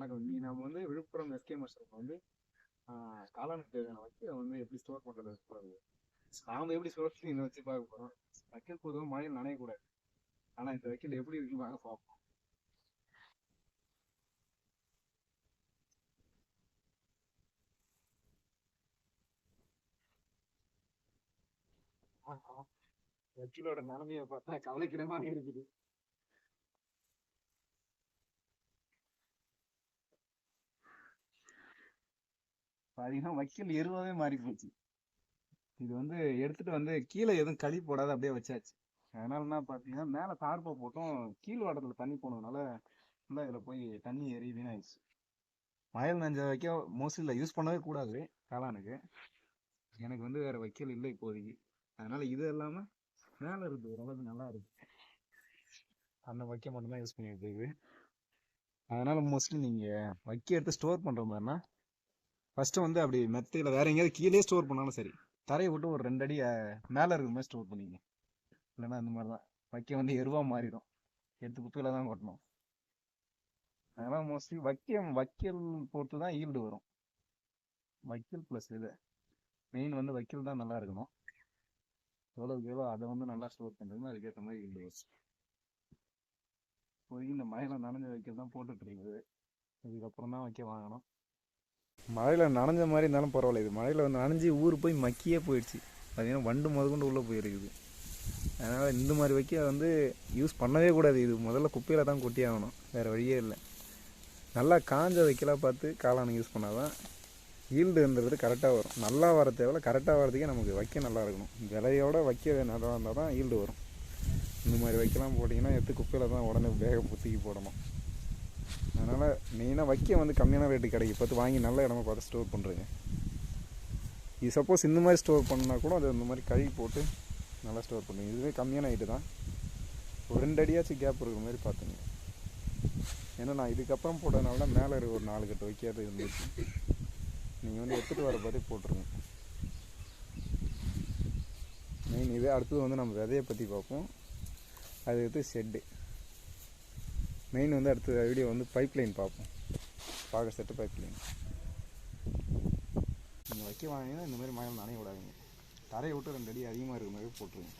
வணக்கம். இன்னைக்கு நம்ம வந்து விழுப்புரம் எஸ்கே மாஸ்டர் வந்து ஆஹ், வச்சு தேவையான வந்து எப்படி ஸ்டோர் பண்றது போறது நாம எப்படி ஸ்டோர் பண்ணி இதை வச்சு பார்க்க போறோம். வைக்கல் பொதுவாக மழையில் நனையக்கூடாது. ஆனா இந்த வைக்கல் எப்படி இருக்குன்னு வாங்க பார்ப்போம். ஆஹா, வைக்கலோட நிலைமையை பார்த்தா கவலைக்கிடமாக இருக்குது. பாத்தீங்கன்னா வக்கீல் எருவாவே மாறி போச்சு இது வந்து எடுத்துட்டு வந்து கீழே எதுவும் களி போடாத அப்படியே வச்சாச்சு. அதனால என்ன பார்த்தீங்கன்னா மேலே தார்ப்பை போட்டோம் கீழ் வாட்டத்துல தண்ணி போனதுனால ஃபுல்லா இதில் போய் தண்ணி ஏறி வீணாயிடுச்சு. மயில் நஞ்ச வைக்க மோஸ்ட்லி யூஸ் பண்ணவே கூடாது காளானுக்கு. எனக்கு வந்து வேற வைக்கல் இல்லை இப்போதைக்கு. அதனால இது இல்லாமல் மேலே இருக்குது ஓரளவுக்கு நல்லா இருக்கு. அந்த வைக்க மட்டும்தான் யூஸ் பண்ணிட்டு இருக்கு அதனால மோஸ்ட்லி நீங்கள் வைக்க எடுத்து ஸ்டோர் பண்ணுற மாதிரினா ஃபஸ்ட்டு வந்து அப்படி மெத்தையில் வேற எங்கேயாவது கீழே ஸ்டோர் பண்ணாலும் சரி தரையை விட்டு ஒரு ரெண்டு அடி மேலே இருக்கிற மாதிரி ஸ்டோர் பண்ணிங்க இல்லைன்னா அந்த மாதிரி தான் வைக்க வந்து எருவா மாறிடும். எடுத்து குப்பையில் தான் கொட்டணும். அதனால் மோஸ்ட்லி வக்கியம் வக்கீல் பொறுத்து தான் ஈல்டு வரும். வக்கீல் ப்ளஸ் இது. மெயின் வந்து வக்கீல் தான் நல்லா இருக்கணும். எவ்வளோக்கு எவ்வளோ அதை வந்து நல்லா ஸ்டோர் பண்ணுறது அதுக்கேற்ற மாதிரி ஈல்டு வரும். இப்போதைக்கு இந்த மழையில் நனைஞ்ச வைக்கல் தான் போட்டுட்ருக்குது இதுக்கப்புறம் தான் வைக்க வாங்கணும். மழையில் நனைஞ்ச மாதிரி இருந்தாலும் பரவாயில்ல. இது மழையில் வந்து நனைஞ்சு ஊர் போய் மக்கியே போயிடுச்சு. பார்த்திங்கன்னா வண்டு முதற்கொண்டு உள்ளே போயிருக்குது. அதனால் இந்த மாதிரி வைக்க வந்து யூஸ் பண்ணவே கூடாது. இது முதல்ல குப்பையில் தான் கொட்டி ஆகணும். வேறு வழியே இல்லை. நல்லா காஞ்ச வைக்கலாம் பார்த்து காளானை யூஸ் பண்ணால் தான் ஈல்டுன்றது கரெக்டாக வரும். நல்லா வர தேவையில்ல கரெக்டாக வரதுக்கே நமக்கு வைக்க நல்லா இருக்கணும். விலையோட வைக்க நல்லா இருந்தால் தான் ஈல்டு வரும். இந்த மாதிரி வைக்கலாம் போட்டிங்கன்னா எடுத்து குப்பையில் தான் உடனே வேக புத்திக்கி போடணும். அதனால் மெயினாக வைக்க வந்து கம்மியான ரேட்டு கிடைக்கும். பார்த்து வாங்கி நல்ல இடமா பார்த்து ஸ்டோர் பண்ணுறேங்க இது சப்போஸ் இந்த மாதிரி ஸ்டோர் பண்ணால் கூட அது இந்த மாதிரி கழுவி போட்டு நல்லா ஸ்டோர் பண்ணுங்க இதுவே கம்மியான ஐட்டு தான். ஒரு ரெண்டு அடியாச்சும் கேப் இருக்கிற மாதிரி பார்த்துங்க. ஏன்னா நான் இதுக்கப்புறம் போட்டதுனால தான் மேலே இருக்க ஒரு நாலு கட்டு வைக்காது இருந்துச்சு. நீங்கள் வந்து எடுத்துகிட்டு வர பார்த்து போட்டுருங்க. மெயின் இதே அடுத்தது வந்து நம்ம விதையை பற்றி பார்ப்போம். அது வந்து ஷெட்டு மெயின் வந்து அடுத்த வீடியோ வந்து பைப் லைன் பார்ப்போம். பார்க்க செட்டு பைப் லைன் நீங்கள் வைக்க வாங்கினா இந்த மாதிரி மழையில் நனைய விடாதீங்க. தரையை விட்டு ரெண்டு அடி அதிகமாக இருக்கிற மாதிரி போட்டுருங்க.